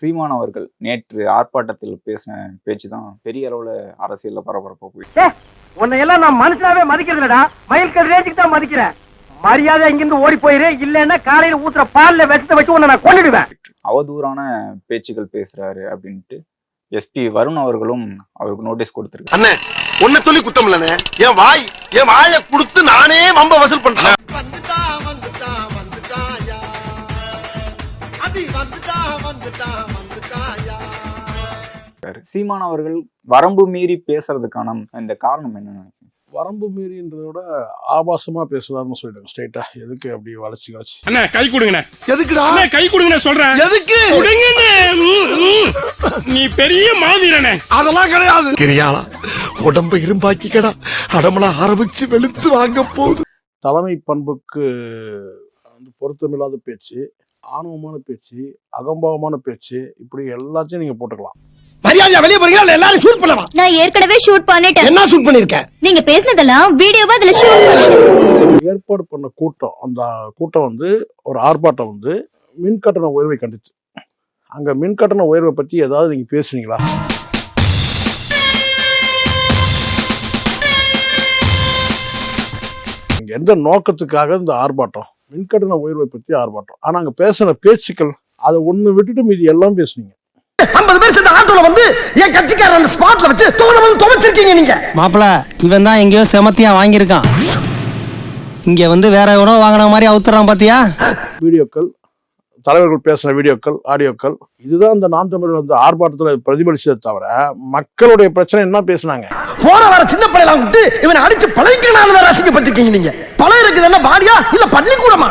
சீமான் அவர்கள் நேற்று ஆர்ப்பாட்டத்தில் பேசின பேச்சு தான் பெரிய அளவுல அரசியல்ல பரபரப்பா போயிட்டு. உன்னை எல்லாம் நான் மனுஷனாவே மதிக்கிறதுலடா மயில் கல் ரேஞ்சுக்கு தான் மதிக்கிறேன். மரியாதை இங்கிருந்து ஓடி போயிரு இல்லன்னா காலையில ஊத்துற பால்ல விஷத்தை வச்சு உன்னை நான் கொன்னுடுவேன். அவதூறான பேச்சுகள் பேசுறாரு அப்படின்ட்டு எஸ்பி வருண் அவர்களும் அவருக்கு நோட்டீஸ் கொடுத்திருக்காரு. அண்ணே உன்னை சொல்லி குத்தம் இல்லண்ணே என் வாய் என் வாயை கொடுத்து நானே வம்ப வசூல் பண்றேன். சீமான் அவர்கள் வரம்பு மீறி பேசுறதுக்கான இந்த காரணம் நினைக்கிறீங்க? சார்? வரம்பு மீறின்றதை விட ஆபாசமா பேசுறாருன்னு சொல்லிட்டாங்க ஸ்ட்ரைட்டா எதுக்கு அப்படி வளைச்சு வளைச்சு அண்ணா கை கொடுங்கண்ணே. எதுக்குடா? அண்ணே கை கொடுங்கண்ணே சொல்றேன். எதுக்கு? கொடுங்கண்ணே. நீ பெரிய மாவீரனே. அதெல்லாம் கிடையாது. கிரியாளா உடம்ப இரும்பாக்கிக்கடா. அடமலா ஆரம்பிச்சு வெளுத்து வாங்க போகுது. தலைமை பண்புக்கு வந்து பொருத்தமில்லாத பேச்சு. ஆணவமான பேச்சு அகம்பாவமான பேச்சு இப்படி எல்லாத்தையும் நீங்க போட்டுக்கலாம். மரியாதையா வெளியே போறீங்களா? இல்ல எல்லாரும் ஷூட் பண்ணலாம் நான் ஏற்கனவே ஷூட் பண்ணிட்டேன். என்ன ஷூட் பண்ணிருக்க நீங்க பேசினதெல்லாம் வீடியோவா அதுல ஷூட் பண்ணிட்டேன் ஏற்பாடு பண்ண கூட்டம் அந்த கூட்டம் வந்து ஒரு ஆர்ப்பாட்டம் வந்து மின் கட்டண உயர்வை கண்டிச்சு. அங்க மின் கட்டண உயர்வை பத்தி ஏதாவது நீங்க பேசுனீங்களா? நீங்க எந்த நோக்கத்துக்காக இந்த ஆர்ப்பாட்டம்? மின்கட்டண உயர்வை பத்தி ஆர்ப்பாட்டம். ஆனா அங்க பேசின பேச்சுக்கள் அதை ஒண்ணு விட்டுட்டு மீதி எல்லாம் பேசுனீங்க. ஐம்பது பேர் சேர்ந்த ஆட்டோல வந்து என் கட்சிக்காரர் அந்த ஸ்பாட்ல வச்சு தோண வந்து துவைச்சிருக்கீங்க நீங்க. மாப்பிள இவன் தான் எங்கேயோ செமத்தியா வாங்கியிருக்கான். இங்க வந்து வேற எவனோ வாங்கின மாதிரி அவுத்துறான் பாத்தியா? வீடியோக்கள் தலைவர்கள் பேசின வீடியோக்கள் ஆடியோக்கள் இதுதான் இந்த நாம் தமிழர் வந்து ஆர்ப்பாட்டத்தில் பிரதிபலிச்சதை தவிர மக்களுடைய பிரச்சனை என்ன பேசுனாங்க? போற வர சின்ன பிள்ளைலாம் விட்டு இவனை அடிச்சு பழகிக்கணும் வேற அசிங்கப்பட்டிருக்கீங்க நீங்க. பழம் இருக்குது என்ன பாடியா? இல்ல பள்ளிக்கூடமா?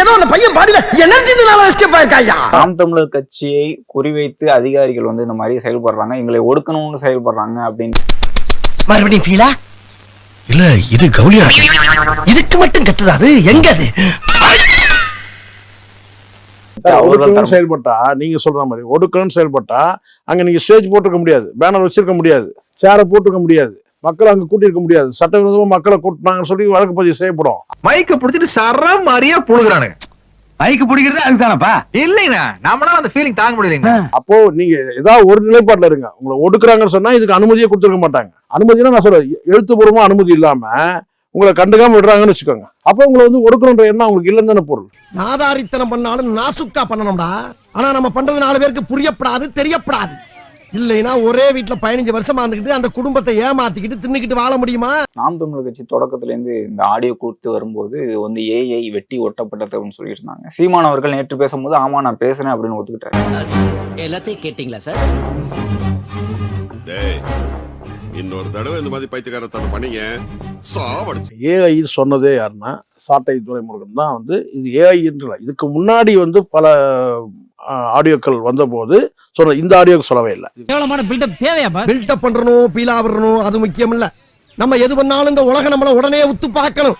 ஏதோ அந்த பையன் பாடியில எனர்ஜினால எஸ்கேப் ஆயிருக்காயா? நாம் தமிழர் கட்சியை குறிவைத்து அதிகாரிகள் வந்து இந்த மாதிரி செயல்படுறாங்க. எங்களை ஒடுக்கணும்னு செயல்படுறாங்க அப்படின்னு. மறுபடியும் ஃபீலா இல்ல இது கவுளியா இதுக்கு மட்டும் கத்துதா அது? எங்க அது? ஒடுக்கணும்னு செயல்பட்டா நீங்க சொல்ற மாதிரி ஒடுக்கணும்னு செயல்பட்டா அங்க நீங்க ஸ்டேஜ் போட்டிருக்க முடியாது. பேனர் வச்சிருக்க முடியாது. சேரை போட்டிருக்க முடியாது. மக்களை அங்க கூட்டியிருக்க முடியாது. சட்டவிரோதமா மக்களை கூட்டினாங்கன்னு சொல்லி வழக்கு பதிவு செய்யப்படும். மைக்க புடிச்சிட்டு சரம் மாதிரியா புழுகுறானுங்க. மைக்கு பிடிக்கிறது அதுதானப்பா? இல்லைண்ணா நம்மளால அந்த ஃபீலிங் தாங்க முடியலைங்க அப்போ நீங்க ஏதாவது ஒரு நிலைப்பாட்டுல இருங்க. உங்களை ஒடுக்குறாங்கன்னு சொன்னா இதுக்கு அனுமதியே கொடுத்துருக்க மாட்டாங்க. அனுமதினா நான் சொல்றேன் எழுத்துப்பூர்வமா அனுமதி இல்லாம உங்களை கண்டுக்காம விடுறாங்கன்னு வச்சுக்கோங்க. அப்போ உங்களை வந்து ஒடுக்கணுன்ற எண்ணம் அவங்களுக்கு இல்லைன்னு தானே பொருள். நாதாரித்தனம் பண்ணாலும் நாசுக்கா பண்ணணும்டா. ஆனா நம்ம பண்றது நாலு பேருக்கு புரியப்படாது தெரியப்படாது. இல்லைன்னா ஒரே வீட்டுல பதினஞ்சு வருஷமா இருந்துகிட்டு அந்த குடும்பத்தை ஏமாத்திக்கிட்டு தின்னுக்கிட்டு வாழ முடியுமா? நாம் தமிழர் கட்சி தொடக்கத்துல இருந்து இந்த ஆடியோ கொடுத்து வரும்போது இது வந்து ஏஐ வெட்டி ஒட்டப்பட்டது அப்படின்னு சொல்லிட்டு இருந்தாங்க சீமான் அவர்கள் நேற்று பேசும்போது ஆமா நான் பேசுறேன் அப்படின்னு ஒத்துக்கிட்டாரு. எல்லாத்தையும் கேட்டீங்களா சார் டேய் இன்னொரு தடவை இந்த மாதிரி பைத்தியக்காரத்தனம் பண்ணீங்க. சாவடிச்சு. ஏஐ சொன்னதே யாருன்னா சாட்டை துறைமுருகன் தான் வந்து இது ஏஐன்ற இதுக்கு முன்னாடி வந்து பல ஆடியோக்கள் வந்தபோது சொன்ன இந்த ஆடியோக்கு சொல்லவே இல்லை. கேவலமான பில்டப் தேவையாப்பா பில்டப் பண்றணும் பீலா விடணும் அது முக்கியம் இல்ல நம்ம எது பண்ணாலும் இந்த உலக நம்மள உடனே உத்து பார்க்கணும்.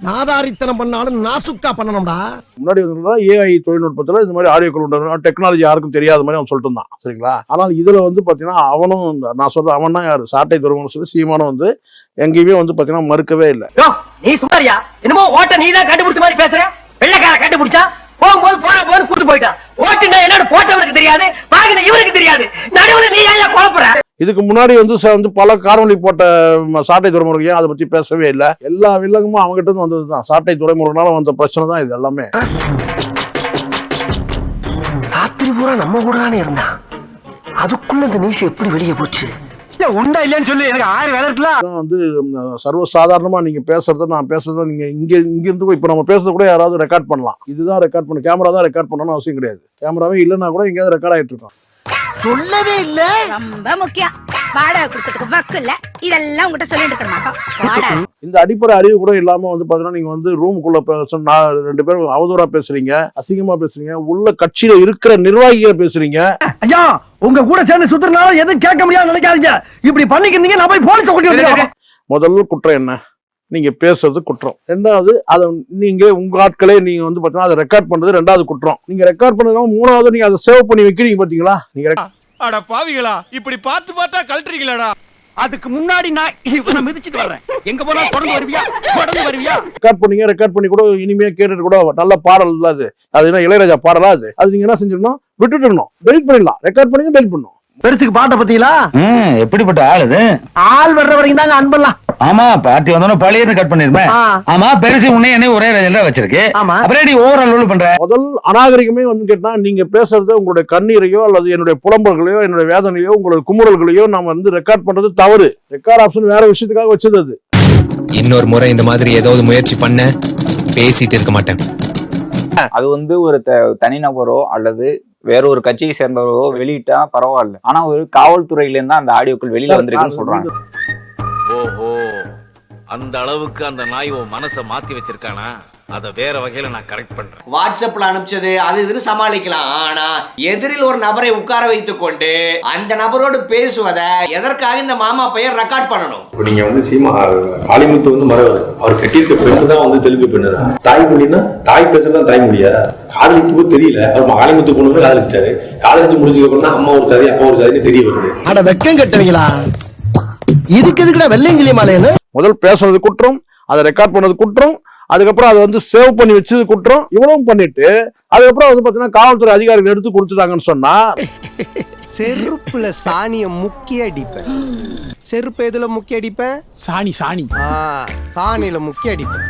நாதாரித்தனம் பண்ணாலும் நாசுக்கா பண்ணணும்டா. முன்னாடி வந்து ஏஐ தொழில்நுட்பத்துல இந்த மாதிரி ஆடியோக்கள் உண்டு. டெக்னாலஜி யாருக்கும் தெரியாத மாதிரி அவன் சொல்லிட்டு இருந்தான். சரிங்களா? ஆனால் இதுல வந்து பாத்தீங்கன்னா அவனும் இந்த- நான் சொல்றது அவன் தான் யாரு? சாட்டை துறைமுகம் சொல்லி சீமானும் வந்து எங்கேயுமே வந்து பாத்தீங்கன்னா மறுக்கவே இல்லை. நீ சுமாரியா என்னமோ ஓட்ட நீ தான் கண்டுபிடிச்ச மாதிரி பேசுற? வெள்ளக்கார கண்டுபிடிச்சா? போகும்போது போன போது கூட்டு போயிட்டான் ஓட்டுனா என்னன்னு போட்டவனுக்கு தெரியாது வாங்கின இவனுக்கு தெரியாது. நடுவுல நீ ஏன் குழப்புற? இதுக்கு முன்னாடி வந்து வந்து பல காரொலி போட்ட சாட்டை துறைமுருகன் ஏன் அதை பத்தி பேசவே இல்லை. எல்லா வில்லங்கமும் அவங்ககிட்ட இருந்து வந்தது தான். சாட்டை துறைமுருகனால வந்த பிரச்சனை தான் இது எல்லாமே. ராத்திரி பூரா நம்ம கூட தானே இருந்தான். அதுக்குள்ள இந்த நியூஸ் எப்படி வெளியே போச்சு? உண்டா இல்லையான்னு சொல்லி. எனக்கு ஆறு அதான் வந்து சர்வசாதாரணமா நீங்க பேசுறத நான் பேசுறத நீங்க இங்க இங்க இருந்து கூட இப்ப நம்ம பேசுறத கூட யாராவது ரெக்கார்ட் பண்ணலாம். இதுதான் ரெக்கார்ட் பண்ண கேமரா தான் ரெக்கார்ட் பண்ணணும்னு அவசியம் கிடையாது. கேமராவே இல்லைன்னா கூட எங்கேயாவது ரெக்கார்ட் ஆயிட்டு இருக்கோம் சொல்லவே இல்ல. ரொம்ப முக்கியம். வாடகை கொடுக்கறதுக்கு வக்கு இல்ல. இதெல்லாம் உங்ககிட்ட சொல்லிட்டு இருக்க மாட்டோம். வாடகை. இந்த அடிப்படை அறிவு கூட இல்லாம வந்து பாத்தீங்கன்னா நீங்க வந்து ரூமுக்குள்ள நான் ரெண்டு பேரும் அவதூறா பேசுறீங்க அசிங்கமா பேசுறீங்க உள்ள கட்சியில இருக்கிற நிர்வாகிகளை பேசுறீங்க. ஐயா உங்க கூட சேர்ந்து சுத்துறதுனால எதுவும் கேட்க முடியாது நினைக்காதீங்க. இப்படி பண்ணிக்கிறீங்க நான் போய் போலீஸ் கொட்டி முதல்ல குற்றம் என்ன? நீங்க பேசுறது குற்றம். ரெண்டாவது அதை நீங்க உங்க ஆட்களே நீங்க வந்து பாத்தீங்கன்னா அதை ரெக்கார்ட் பண்றது ரெண்டாவது குற்றம். நீங்க ரெக்கார்ட் பண்ணதுனால மூணாவது நீங்க அதை சேவ் பண்ணி வைக்கிறீங்க பாத்தீங்களா? நீங்க அட பாவிகளா இப்படி பார்த்து பார்த்தா கழட்டுறீங்களாடா? அதுக்கு முன்னாடி நான் இவனை மிதிச்சிட்டு வர்றேன். எங்க போனா தொடர்ந்து வருவியா? தொடர்ந்து வருவியா? ரெக்கார்ட் பண்ணீங்க ரெக்கார்ட் பண்ணி கூட இனிமே கேட்டுட்டு கூட நல்ல பாடல் இல்ல அது. அது என்ன இளையராஜா பாடலா அது? அது நீங்க என்ன செஞ்சிடணும்? விட்டுட்டு இருக்கணும் டெலிட் பண்ணிடலாம். ரெக்கார்ட் பண்ணி டெலிட் பண்ணணும் பெருசுக்கு பாட்ட பத்தீங்களா எப்படிப்பட்ட ஆள் இது ஆள் வர்ற வரைக்கும் தாங்க அன்பெல்லாம். ஆமா பார்ட்டி வந்தோட பழைய கட் பண்ணிருப்பேன். ஆமா பெருசு உன்னை என்ன ஒரே ரேஞ்சில வச்சிருக்கு. ஆமா. அப்புறம் நீ ஓவர் ஆல் பண்ற? முதல் அநாகரிகமே வந்து கேட்டா நீங்க பேசுறது உங்களுடைய கண்ணீரையோ அல்லது என்னுடைய புலம்பல்களையோ என்னுடைய வேதனையோ உங்களுடைய குமுறல்களையோ நம்ம வந்து ரெக்கார்ட் பண்றது தவறு. ரெக்கார்ட் ஆப்ஷன் வேற விஷயத்துக்காக வச்சது அது இன்னொரு முறை இந்த மாதிரி ஏதாவது முயற்சி பண்ண பேசிட்டு இருக்க மாட்டேன். அது வந்து ஒரு த- தனிநபரோ அல்லது வேற ஒரு கட்சியை சேர்ந்தவரோ வெளியிட்டா பரவாயில்ல. ஆனா ஒரு காவல்துறையில இருந்தா அந்த ஆடியோக்கள் வெளியில வந்திருக்குன்னு சொல்றாங்க. அந்த அளவுக்கு அந்த நாய் உன் மனசை மாத்தி வச்சிருக்கானா? அத வேற வகையில நான் கரெக்ட் பண்றேன். வாட்ஸ்அப்ல அனுப்பிச்சது அது இதுன்னு சமாளிக்கலாம். ஆனா எதிரில் ஒரு நபரை உட்கார வைத்துக் கொண்டு அந்த நபரோடு பேசுவதை எதற்காக இந்த மாமா பையன் ரெக்கார்ட் பண்ணணும்? இப்போ நீங்க வந்து சீமா காளிமுத்து வந்து மறவர் அவர் கட்டியிருக்க பெண்ணு தான் வந்து தெலுங்கு பெண்ணு தான். தாய்மொழின்னா தாய் பேசுறது தாய்மொழியா காதலிக்கு தெரியல. அவர் காளிமுத்து பொண்ணு வந்து காதலிச்சிட்டாரு. காதலிச்சு முடிச்சுக்க அப்புறம் தான் அம்மா ஒரு சாதி அப்பா ஒரு சாதின்னு தெரிய வருது. அட வெக்கம் கட்டுவீங்களா இதுக்கு எதுக்குடா வெள்ளையங்கிலி மாலைன்னு முதல் பேசுனது குற்றம் அதை ரெக்கார்ட் பண்ணது குற்றம் அதுக்கப்புறம் அதை வந்து சேவ் பண்ணி வச்சது குற்றம். இவ்வளவும் பண்ணிட்டு அதுக்கப்புறம் வந்து பார்த்தீங்கன்னா காவல்துறை அதிகாரிகள் எடுத்து கொடுத்துட்டாங்கன்னு சொன்னா செருப்புல சாணிய முக்கி அடிப்பேன். செருப்பு எதுல முக்கி அடிப்பேன்? சாணி சாணி. சாணியில முக்கி அடிப்பேன்.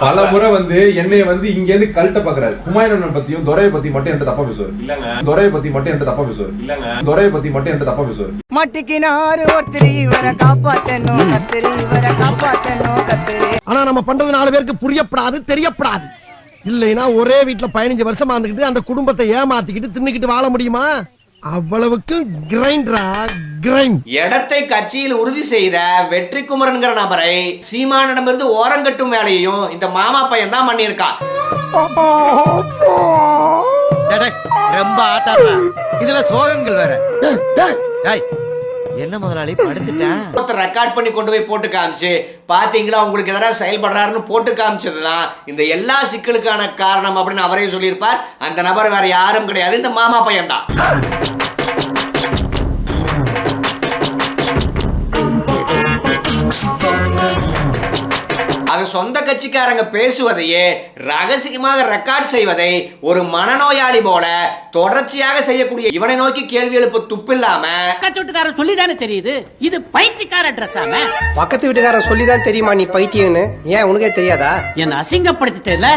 பல முறை வந்து என்னைய வந்து இங்க இருந்து கழட்ட பாக்குறாரு. குமாரண்ணன் பத்தியும் துரையை பத்தி மட்டும் என்கிட்ட தப்பா பேசுவார். இல்லங்க. துரையை பத்தி மட்டும் என்கிட்ட தப்பா பேசுவார். இல்லங்க. துரையை பத்தி மட்டும் என்கிட்ட தப்பா பேசுவார். மட்டிக்கினாரு ஒருத்தர் இவரை காப்பாத்தணும். கத்திரி இவரை காப்பாத்தணும். கத்திரி. ஆனா நம்ம பண்றது நாலு பேருக்கு புரியப்படாது தெரியப்படாது. இல்லைன்னா ஒரே வீட்டுல பதினஞ்சு வருஷமா இருந்துகிட்டு அந்த குடும்பத்தை ஏமாத்திக்கிட்டு தின்னுக்கிட்டு வாழ முடியுமா? அவ்வளவுக்கு கிரைண்டரா கிரைண்ட். இடத்தை கட்சியில் உறுதி செய்த வெற்றி குமரன்கிற நபரை சீமானிடமிருந்து ஓரங்கட்டும் வேலையையும் இந்த மாமா பையன் தான் பண்ணியிருக்கான் ரொம்ப ஆட்டாடுற இதுல சோகங்கள் வேற. என்ன முதலாளி? படுத்துட்டேன். ஒருத்தர் ரெக்கார்ட் பண்ணி கொண்டு போய் போட்டு காமிச்சு பாத்தீங்களா உங்களுக்கு எதிராக செயல்படுறாருன்னு போட்டு காமிச்சது தான் இந்த எல்லா சிக்கலுக்கான காரணம் அப்படின்னு அவரே சொல்லியிருப்பார். அந்த நபர் வேற யாரும் கிடையாது. இந்த மாமா பையன் தான் அது சொந்த கட்சிக்காரங்க பேசுவதையே ரகசியமாக ரெக்கார்ட் செய்வதை ஒரு மனநோயாளி போல தொடர்ச்சியாக செய்யக்கூடிய இவனை நோக்கி கேள்வி எழுப்ப துப்பில்லாம கட்டுட்டுக்காரன் சொல்லிதானே தெரியுது? இது பைத்தியக்கார ட்ரெஸ் ஆம பக்கத்து வீட்டுக்காரன் சொல்லிதான் தெரியுமா நீ பைத்தியன்னு ஏன் உனக்கே தெரியாதா? என்ன அசிங்கப்படுத்திட்டேல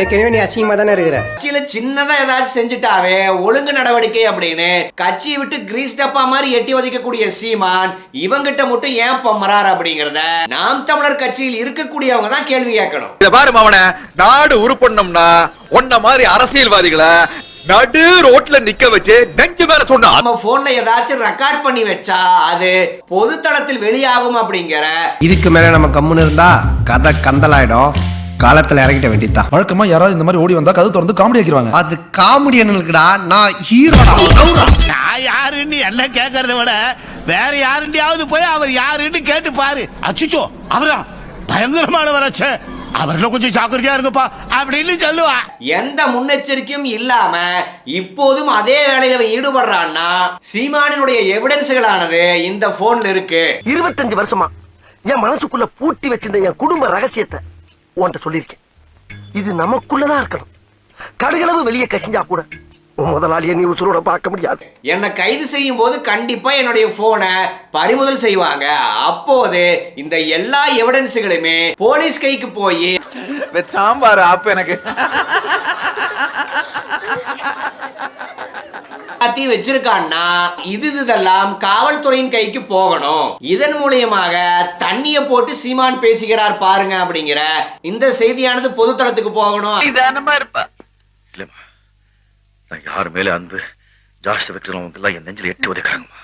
ஏற்கனவே நீ அசிங்கமா தானே இருக்கிற. கட்சியில சின்னதா ஏதாச்சும் செஞ்சுட்டாவே ஒழுங்கு நடவடிக்கை அப்படின்னு கட்சியை விட்டு கிரீஸ் டப்பா மாதிரி எட்டி ஒதைக்கக்கூடிய சீமான் இவங்கிட்ட மட்டும் ஏன் பொம்மறார் அப்படிங்கறத நாம் தமிழர் கட்சியில் இருக்கக்கூடியவங்க தான் கேள்வி கேட்கணும். இத பாரு அவன. நாடு உருப்படணும்னா ஒன்ன மாதிரி அரசியல்வாதிகளை நடு ரோட்ல நிக்க வச்சு நெஞ்சு மேல சொன்னா. நம்ம போன்ல ஏதாச்சும் ரெக்கார்ட் பண்ணி வச்சா அது பொது தளத்தில் வெளியாகும் அப்படிங்கிற. இதுக்கு மேல நம்ம கம்முன்னு இருந்தா கதை கந்தலாயிடும். காலத்துல இறங்கிட்ட வேண்டியதுதான். வழக்கமா யாராவது இந்த மாதிரி ஓடி வந்தா கதை திறந்து காமெடி ஆக்கிடுவாங்க அது காமெடியனுக்குடா நான் ஹீரோடா நான் யாருன்னு என்ன கேக்குறத விட வேற யாருண்டியாவது போய் அவர் யாருன்னு கேட்டு பாரு. அச்சுச்சோ அவரா? பயங்கரமானவராச்சே அவர்ல கொஞ்சம் ஜாக்கிரதையா இருங்கப்பா அப்படின்னு சொல்லுவா. எந்த முன்னெச்சரிக்கையும் இல்லாம இப்போதும் அதே வேலையில அவன் ஈடுபடுறான்னா சீமானினுடைய எவிடன்ஸ்களானது இந்த போன்ல இருக்கு. இருபத்தஞ்சு வருஷமா என் மனசுக்குள்ள பூட்டி வச்சிருந்த என் குடும்ப ரகசியத்தை உன்கிட்ட சொல்லியிருக்கேன். இது நமக்குள்ளதான் இருக்கணும். கடுகளவு வெளியே கசிஞ்சா கூட முதலாளியை நீ உசுரோட பார்க்க முடியாது. என்னை கைது செய்யும் போது கண்டிப்பா என்னுடைய போனை பறிமுதல் செய்வாங்க. அப்போது இந்த எல்லா எவிடன்ஸுகளுமே போலீஸ் கைக்கு போய் சாம்பார் அப்ப எனக்கு. எல்லாத்தையும் வச்சிருக்கான்னா இது இதெல்லாம் காவல்துறையின் கைக்கு போகணும். இதன் மூலியமாக தண்ணிய போட்டு சீமான் பேசுகிறார் பாருங்க அப்படிங்கிற இந்த செய்தியானது பொதுத்தளத்துக்கு போகணும். இல்லம்மா. நான் யார் மேல அன்பு ஜாஸ்தி வைக்கிறவங்க எல்லாம் என் நெஞ்சில் எட்டு உதைக்கிறாங்கம்மா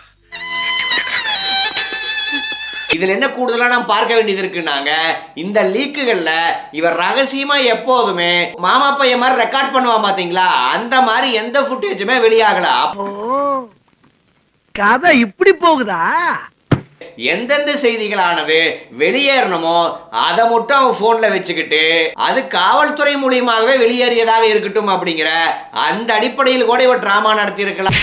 இதுல என்ன கூடுதலா நாம் பார்க்க வேண்டியது இருக்குன்னாங்க? இந்த லீக்குகள்ல இவர் ரகசியமா எப்போதுமே மாமா பையன் மாதிரி ரெக்கார்ட் பண்ணுவான் பாத்தீங்களா அந்த மாதிரி எந்த ஃபுட்டேஜுமே வெளியாகல. அப்ப கதை இப்படி போகுதா? எந்தெந்த செய்திகளானது வெளியேறணுமோ அதை மட்டும் அவன் போன்ல வச்சுக்கிட்டு அது காவல்துறை மூலியமாகவே வெளியேறியதாக இருக்கட்டும் அப்படிங்கிற அந்த அடிப்படையில் கூட இவர் டிராமா நடத்தி இருக்கலாம்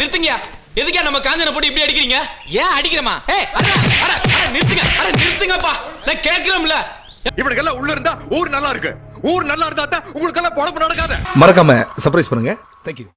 நிறுத்துங்க. எதுக்கா நம்ம காஞ்சனை போட்டு இப்படி அடிக்கிறீங்க? ஏன் அடிக்கிறமா? ஏய் அட, அட, அட, நிறுத்துங்க. அட நிறுத்துங்கப்பா. நான் கேக்குறோம்ல இவனுக்கெல்லாம் உள்ள இருந்தா ஊர் நல்லா இருக்கு. ஊர் நல்லா இருந்தா தான் உங்களுக்கெல்லாம் பொழப்பு நடக்காத. மறக்காம சர்ப்ரைஸ் பண்ணுங்க. தேங்க்யூ